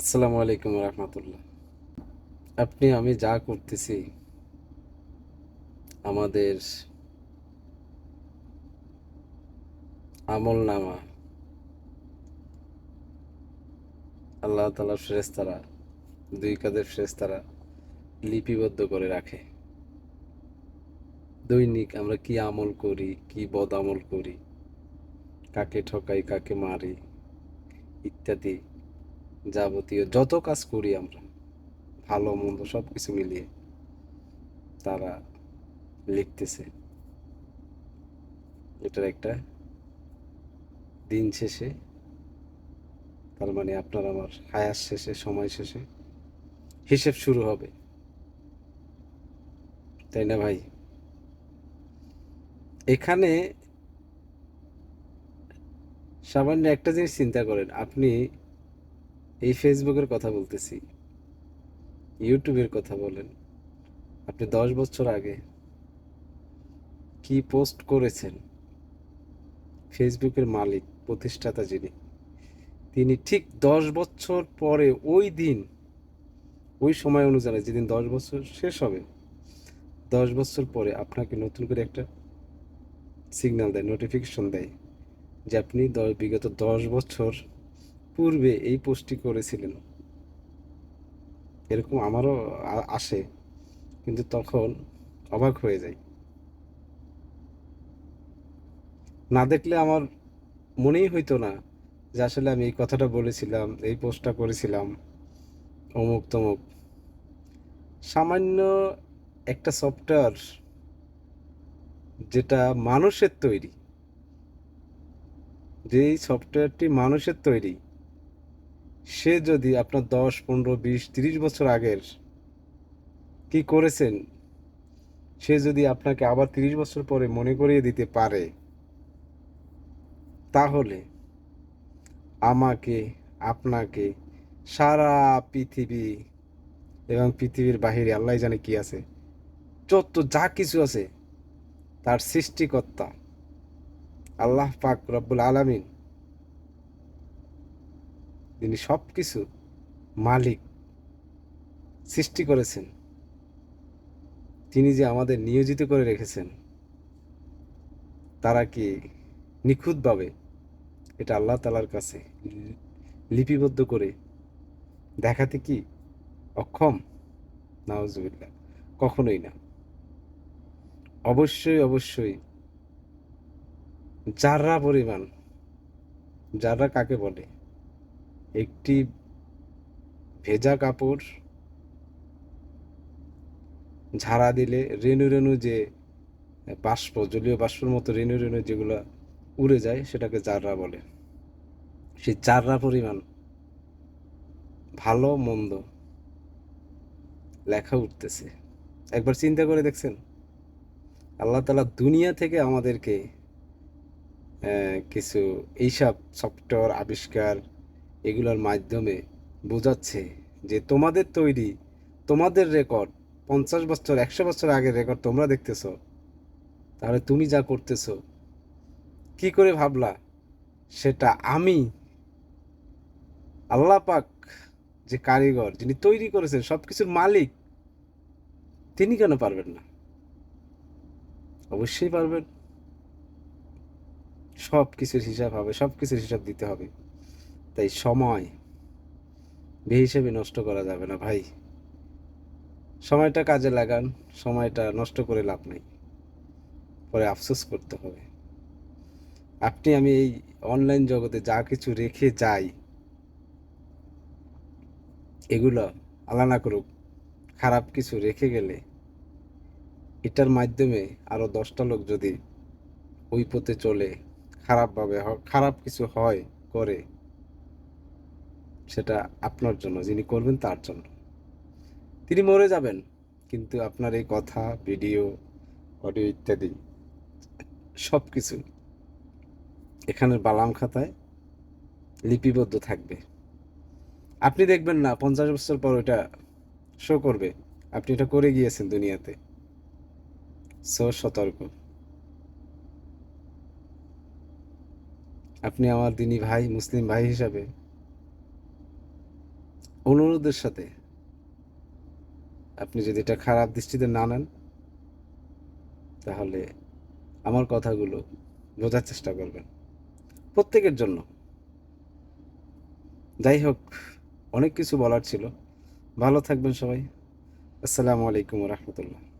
আসসালামু আলাইকুম রহমতুল্লাহ। আপনি, আমি যা করতেছি, আমাদের আমল নামা আল্লাহ তালার ফেরেস্তারা দুই কাদের ফেরেস্তারা লিপিবদ্ধ করে রাখে। দৈনিক আমরা কি আমল করি, কি বদ আমল করি, কাকে ঠকাই, কাকে মারি, ইত্যাদি। যাবতীয় যত কাজ করি আমরা, ভালো, মন্দ সব কিছু মিলিয়ে তারা লিখতেছে। এটার একটা দিন শেষে, তার মানে আপনার আমার হায়াস শেষে, সময় শেষে হিসেব শুরু হবে। তাই না ভাই? এখানে সামান্য একটা জিনিস চিন্তা করেন, আপনি এই ফেসবুকের কথা বলতেছি। ইউটিউবের কথা বলেন। আপনি দশ বছর আগে কি পোস্ট করেছেন? ফেসবুকের মালিক, প্রতিষ্ঠাতা যিনি, তিনি ঠিক দশ বছর পরে ওই দিন, ওই সময় অনুযায়ী যেদিন দশ বছর শেষ হবে, দশ বছর পরে আপনাকে নতুন করে একটা সিগন্যাল দেয় নোটিফিকেশন দেয় যে আপনি দশ বিগত দশ বছর পূর্বে এই পোস্টটি করেছিলেন। এরকম আমারও আসে, কিন্তু তখন অবাক হয়ে যাই। না দেখলে আমার মনেই হইতো না যে আসলে আমি এই কথাটা বলেছিলাম, এই পোস্টটা করেছিলাম, অমুক তমুক। সামান্য একটা সফটওয়্যার যেটা মানুষের তৈরি, যেই সফটওয়্যারটি মানুষের তৈরি সে যদি আপনার দশ, পনেরো, বিশ, তিরিশ বছর আগের কি করেছেন? সে যদি আপনাকে আবার তিরিশ বছর পরে মনে করিয়ে দিতে পারে, তাহলে আমাকে, আপনাকে সারা পৃথিবী এবং পৃথিবীর বাহিরে আল্লাহ জানে কি আছে। যত যা কিছু আছে, তার সৃষ্টিকর্তা আল্লাহ পাক রব্বুল আলামিন তিনি সব কিছু মালিক সৃষ্টি করেছেন। তিনি যে আমাদের নিয়োজিত করে রেখেছেন, তারা কি নিখুঁতভাবে এটা আল্লাহ তালার কাছে লিপিবদ্ধ করে দেখাতে কি অক্ষম? নাউজুবিল্লাহ, কখনোই না। অবশ্যই অবশ্যই যারা পরিমাণ, যারা কাকে বলে একটি ভেজা কাপড় ঝাড়া দিলে রেণু রেণু যে বাষ্প, জলীয় বাষ্পর মতো রেণু রেণু যেগুলো উড়ে যায়, সেটাকে জাররা বলে। সেই জাররা পরিমাণ ভালো, মন্দ লেখা উঠতেছে। একবার চিন্তা করে দেখছেন? আল্লাহ তালা দুনিয়া থেকে আমাদেরকে কিছু এইসব সফটওয়্যার আবিষ্কার এগুলোর মাধ্যমে বোঝাচ্ছে যে তোমাদের তৈরি, তোমাদের রেকর্ড পঞ্চাশ বছর, একশো বছর আগের রেকর্ড তোমরা দেখতেছো। তাহলে তুমি যা করতেছ, কি করে ভাবলা? সেটা আমি, আল্লাহ পাক যে কারিগর যিনি তৈরি করেছেন সব কিছুর মালিক, তিনি কেন পারবেন না? অবশ্যই পারবেন। সব কিছুর হিসাব হবে সব কিছুর হিসাব দিতে হবে। তাই সময় বে হিসেবে নষ্ট করা যাবে না ভাই। সময়টা কাজে লাগান, সময়টা নষ্ট করে লাভ নেই। পরে আফসোস করতে হবে। আপনি আমি এই অনলাইন জগতে যা কিছু রেখে যাই, এগুলো না করুক, খারাপ কিছু রেখে গেলে এটার মাধ্যমে আরও দশটা লোক যদি ওই পথে চলে, খারাপভাবে খারাপ কিছু হয়, করে সেটা আপনার জন্য, যিনি করবেন তার জন্য। তিনি মরে যাবেন, কিন্তু আপনার এই কথা, ভিডিও, অডিও ইত্যাদি সব কিছু এখানের বালাম খাতায় লিপিবদ্ধ থাকবে। আপনি দেখবেন না, পঞ্চাশ বছর পর ওটা শো করবে। আপনি এটা করে গিয়েছেন দুনিয়াতে। সো সতর্ক। আপনি আমার দিনী ভাই, মুসলিম ভাই হিসাবে অনুরোধের সাথে আপনি যদি এটা খারাপ দৃষ্টিতে না নেন, তাহলে আমার কথাগুলো বোঝার চেষ্টা করবেন। প্রত্যেকের জন্য। যাই হোক, অনেক কিছু বলার ছিল। ভালো থাকবেন সবাই। আসসালামু আলাইকুম রহমতুল্লাহ।